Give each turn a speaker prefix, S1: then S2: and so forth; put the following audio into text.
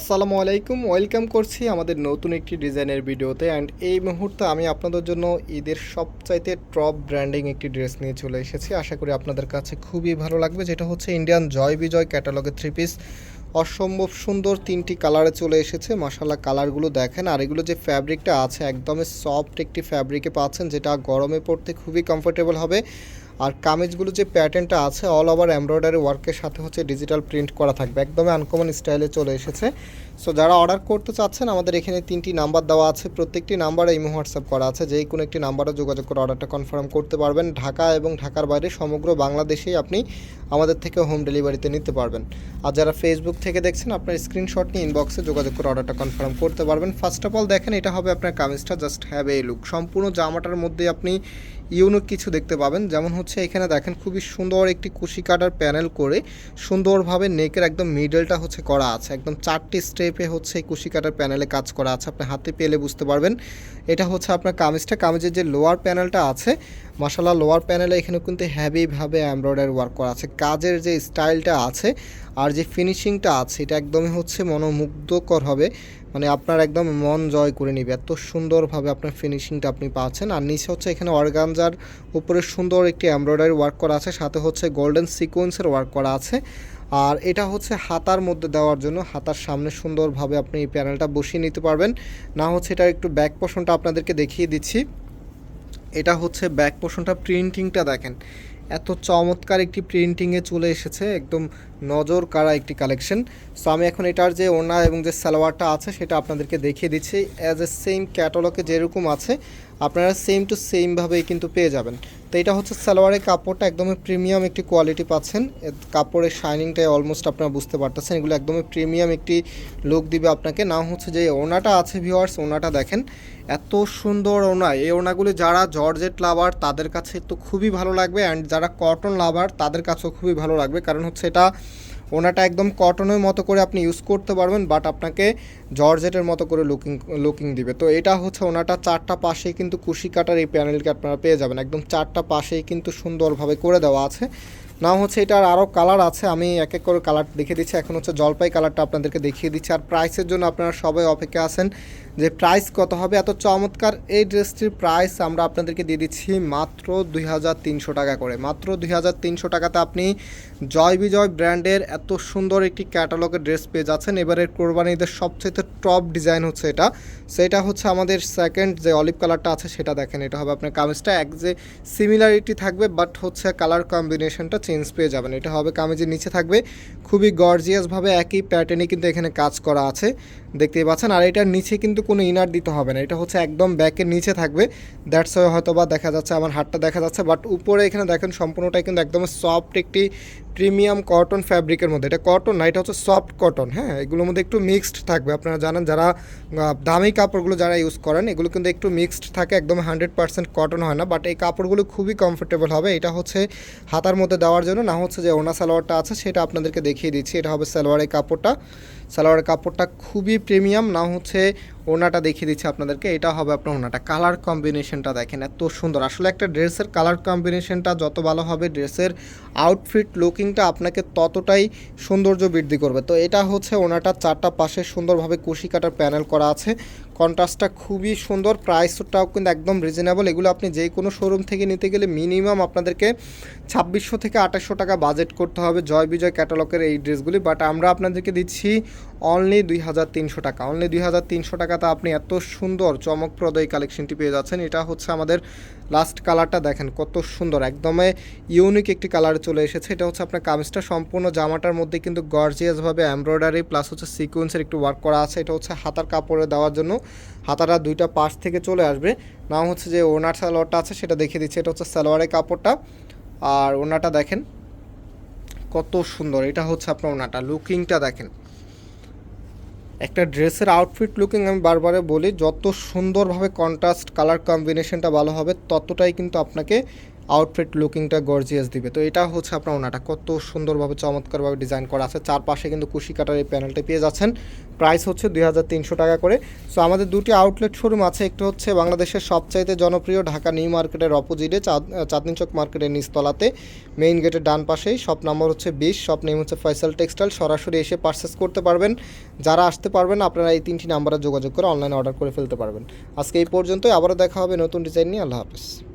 S1: আসসালামু আলাইকুম, ওয়েলকাম করছি আমাদের নতুন একটি ডিজাইনের ভিডিওতে অ্যান্ড এই মুহূর্তে আমি আপনাদের জন্য ঈদের সবচাইতে টপ ব্র্যান্ডিং একটি ড্রেস নিয়ে চলে এসেছি। আশা করি আপনাদের কাছে খুবই ভালো লাগবে, যেটা হচ্ছে ইন্ডিয়ান জয় বিজয় ক্যাটালগের থ্রি পিস অসম্ভব সুন্দর তিনটি কালারে চলে এসেছে মাসাল্লাহ কালারগুলো দেখেন। আর এগুলো যে ফ্যাব্রিকটা আছে, একদমই সফট একটি ফ্যাব্রিকে পাচ্ছেন, যেটা গরমে পড়তে খুবই কমফোর্টেবল হবে। আর কামিজগুলো যে প্যাটার্নটা আছে অল ওভার এমব্রয়ডারি ওয়ার্কের সাথে হচ্ছে ডিজিটাল প্রিন্ট করা থাকবে। একদমই আনকমন স্টাইলে চলে এসেছে। সো যারা অর্ডার করতে চাচ্ছেন, আমাদের এখানে তিনটি নাম্বার দেওয়া আছে। প্রত্যেকটি নাম্বারে ইমো হোয়াটসঅ্যাপ করা আছে। যেই কোনো একটি নাম্বারে যোগাযোগ করে অর্ডারটা কনফার্ম করতে পারবেন। ঢাকা এবং ঢাকার বাইরে সমগ্র বাংলাদেশেই আপনি আমাদের থেকে হোম ডেলিভারিতে নিতে পারবেন। আর যারা ফেসবুক থেকে দেখছেন, আপনার স্ক্রিনশট নিয়ে ইনবক্সে যোগাযোগ করে অর্ডারটা কনফার্ম করতে পারবেন। ফার্স্ট অফ অল দেখেন, এটা হবে আপনার কামিজটা জাস্ট হ্যাভ এ লুক সম্পূর্ণ জামাটার মধ্যে আপনি ইউনিক কিছু দেখতে পাবেন। যেমন হচ্ছে এখানে দেখেন খুবই সুন্দর একটি কুশি কাটার প্যানেল করে সুন্দরভাবে নেকের একদম মিডলটা হচ্ছে করা আছে। একদম চারটি স্টেপে হচ্ছে এই কুশি কাটার প্যানেলে কাজ করা আছে। আপনি হাতে পেলে বুঝতে পারবেন। এটা হচ্ছে আপনার কামিজটা। কামিজের যে লোয়ার প্যানেলটা আছে মাসালা লোয়ার প্যানেলে এখানে কিন্তু হ্যাভিভাবে এমব্রয়ডারি ওয়ার্ক করা আছে। কাজের যে স্টাইলটা আছে আর যে ফিনিশিংটা আছে, এটা একদমই হচ্ছে মনোমুগ্ধকর হবে। মানে আপনার একদম মন জয় করে নিবে। এত সুন্দরভাবে আপনার ফিনিশিংটা আপনি পাচ্ছেন। আর নিচে হচ্ছে এখানে অর্গানজার উপরে সুন্দর একটি এমব্রয়ডারি ওয়ার্ক করা আছে, সাথে হচ্ছে গোল্ডেন সিকোয়েন্সের ওয়ার্ক করা আছে। আর এটা হচ্ছে হাতার মধ্যে দেওয়ার জন্য, হাতার সামনে সুন্দরভাবে আপনি এই প্যানেলটা বসিয়ে নিতে পারবেন। না হচ্ছে এটার একটু ব্যাক পোর্শনটা আপনাদেরকে দেখিয়ে দিচ্ছি। এটা হচ্ছে ব্যাক পোর্শনটা প্রিন্টিংটা দেখেন। এত চমৎকার একটি প্রিন্টিংয়ে চলে এসেছে, একদম নজর কাড়া একটি কালেকশন সো আমি এখন এটার যে ওনা এবং যে সালোয়ারটা আছে, সেটা আপনাদেরকে দেখিয়ে দিচ্ছি। অ্যাজ এ সেম ক্যাটালগে যেরকম আছে আপনারা সেম টু সেমভাবেই কিন্তু পেয়ে যাবেন। তো এটা হচ্ছে সালোয়ারের কাপড়টা একদমই প্রিমিয়াম একটি কোয়ালিটি পাচ্ছেন। কাপড়ের শাইনিংটাই অলমোস্ট আপনারা বুঝতে পারতেছেন। এগুলো একদমই প্রিমিয়াম একটি লুক দিবে আপনাকে। না হচ্ছে যে ওনাটা আছে ভিওয়ার্স ওনাটা দেখেন। এত সুন্দর ওনা। এই ওনাগুলি যারা জর্জেট লাভার, তাদের কাছে তো খুবই ভালো লাগবে। অ্যান্ড যারা কটন লাভার তাদের কাছেও খুবই ভালো লাগবে। কারণ হচ্ছে এটা ওনাটা একদম কটনের মতো করে আপনি ইউজ করতে পারবেন বাট আপনাকে জর্জেটের মতো করে লুকিং লুকিং দিবে। তো এটা হচ্ছে ওনাটা চারটা পাশেই কিন্তু কুশি কাটার এই প্যানেলকে আপনারা পেয়ে যাবেন। একদম চারটা পাশেই কিন্তু সুন্দরভাবে করে দেওয়া আছে। না হচ্ছে এটার আরও কালার আছে, আমি এক এক করে কালার দেখিয়ে দিচ্ছি। এখন হচ্ছে জলপাই কালারটা আপনাদেরকে দেখিয়ে দিচ্ছি। আর প্রাইসের জন্য আপনারা সবাই অপেক্ষা আছেন যে প্রাইস কত হবে। এত চমৎকার এই ড্রেসটির প্রাইস আমরা আপনাদেরকে দিয়ে দিচ্ছি মাত্র দুই হাজার তিনশো টাকা করে। মাত্র দুই হাজার তিনশো টাকাতে আপনি জয় বিজয় ব্র্যান্ডের এত সুন্দর একটি ক্যাটালগের ড্রেস পেয়ে যাচ্ছেন। এবারের কোরবানিদের সবচেয়ে টপ ডিজাইন হচ্ছে এটা। সেটা হচ্ছে আমাদের সেকেন্ড যে অলিভ কালারটা আছে, সেটা দেখেন, এটা হবে আপনার কামিজটা। এক যে সিমিলারিটি থাকবে বাট হচ্ছে কালার কম্বিনেশনটা পেয়ে যাবেন। এটা হবে কামিজের নিচে থাকবে। খুবই গর্জিয়াসভাবে একই প্যাটার্নে কিন্তু এখানে কাজ করা আছে। দেখতেই পাচ্ছেন, আর এটার নিচে কিন্তু কোনো ইনার দিতে হবে না। এটা হচ্ছে একদম ব্যাকের নিচে থাকবে। দ্যাটস ওয়ে হয়তো বা দেখা যাচ্ছে, আমার হাতটা দেখা যাচ্ছে বাট উপরে এখানে দেখেন সম্পূর্ণটাই কিন্তু একদম সফট একটি প্রিমিয়াম কটন ফ্যাব্রিকের মধ্যে। এটা কটন না, এটা হচ্ছে সফট কটন হ্যাঁ? এগুলোর মধ্যে একটু মিক্সড থাকবে। আপনারা জানেন যারা দামি কাপড়গুলো যারা ইউজ করেন, এগুলো কিন্তু একটু মিক্সড থাকে, একদম হান্ড্রেড পার্সেন্ট কটন হয় না। বাট এই কাপড়গুলো খুবই কমফোর্টেবল হবে। এটা হচ্ছে হাতার মধ্যে দেওয়ার জন্য, না হচ্ছে যে ওনা সালোয়ারটা আছে সেটা আপনাদেরকে দেখিয়ে দিচ্ছি। এটা হবে সালোয়ারের কাপড়টা। সালোয়ারের কাপড়টা খুবই প্রিমিয়াম, না হচ্ছে ওনাটা দেখিয়ে দিচ্ছি আপনাদেরকে। এটা হবে আপনার ওনাটা কালার কম্বিনেশনটা দেখেন, এত সুন্দর। আসলে একটা ড্রেসের কালার কম্বিনেশনটা যত ভালো হবে, ড্রেসের আউটফিট লুকিংটা আপনাকে ততটাই সৌন্দর্য বৃদ্ধি করবে। তো এটা হচ্ছে ওনাটা চারটা পাশে সুন্দরভাবে কুশি কাটার প্যানেল করা আছে। কন্ট্রাস্টটা খুবই সুন্দর, প্রাইসটাও কিন্তু একদম রিজনেবল এগুলো আপনি যে কোনো শোরুম থেকে নিতে গেলে মিনিমাম আপনাদেরকে ছাব্বিশশো থেকে আঠাশশো টাকা বাজেট করতে হবে জয় বিজয় ক্যাটালগের এই ড্রেসগুলি বাট আমরা আপনাদেরকে দিচ্ছি অনলি দুই হাজার তিনশো টাকা। অনলি দুই হাজার তিনশো টাকাতে আপনি এত সুন্দর, চমকপ্রদ এই কালেকশনটি পেয়ে যাচ্ছেন। এটা হচ্ছে আমাদের লাস্ট কালারটা দেখেন, কত সুন্দর। একদমই ইউনিক একটি কালার চলে এসেছে। এটা হচ্ছে আপনার কামিজটা। সম্পূর্ণ জামাটার মধ্যে কিন্তু গর্জিয়াসভাবে এমব্রয়ডারি প্লাস হচ্ছে সিকোয়েন্সের একটু ওয়ার্ক করা আছে। এটা হচ্ছে হাতার কাপড়ে দেওয়ার জন্য। হাতাটা দুইটা পাশ থেকে চলে আসবে। নাম হচ্ছে যে ওনার সালোয়ারটা আছে, সেটা দেখিয়ে দিচ্ছি। এটা হচ্ছে সালোয়ারের কাপড়টা। আর ওনাটা দেখেন, কত সুন্দর। এটা হচ্ছে আপনার ওনাটা লুকিংটা দেখেন। একটা ড্রেসের আউটফিট লুকিং আমি বারবারে বলি, যত সুন্দরভাবে কন্ট্রাস্ট কালার কম্বিনেশনটা ভালো হবে, ততটাই কিন্তু আপনাকে আউটফিট লুকিংটা গর্জিয়াস দিবে। তো এটা হচ্ছে আপনার ওনাটা। কত সুন্দরভাবে, চমৎকারভাবে ডিজাইন করা আছে। চারপাশে কিন্তু কুশি কাটার এই প্যানেলটা পেয়ে যাচ্ছেন। প্রাইস হচ্ছে দুই হাজার তিনশো টাকা করে। সো আমাদের দুটি আউটলেট শোরুম আছে। একটি হচ্ছে বাংলাদেশের সবচাইতে জনপ্রিয় ঢাকা নিউ মার্কেটের অপোজিটে চাঁদ চাঁদনি চক মার্কেটের নিচতলাতে। মেইন গেটের ডান পাশেই। শপ নাম্বার হচ্ছে বিশ। শপ নেম হচ্ছে ফয়সাল টেক্সটাইল সরাসরি এসে পারচেস করতে পারবেন। যারা আসতে পারবেন, আপনারা এই তিনটি নাম্বারে যোগাযোগ করে অনলাইনে অর্ডার করে ফেলতে পারবেন। আজকে এই পর্যন্তই। আবারও দেখা হবে নতুন ডিজাইন নিয়ে। আল্লাহ হাফেজ।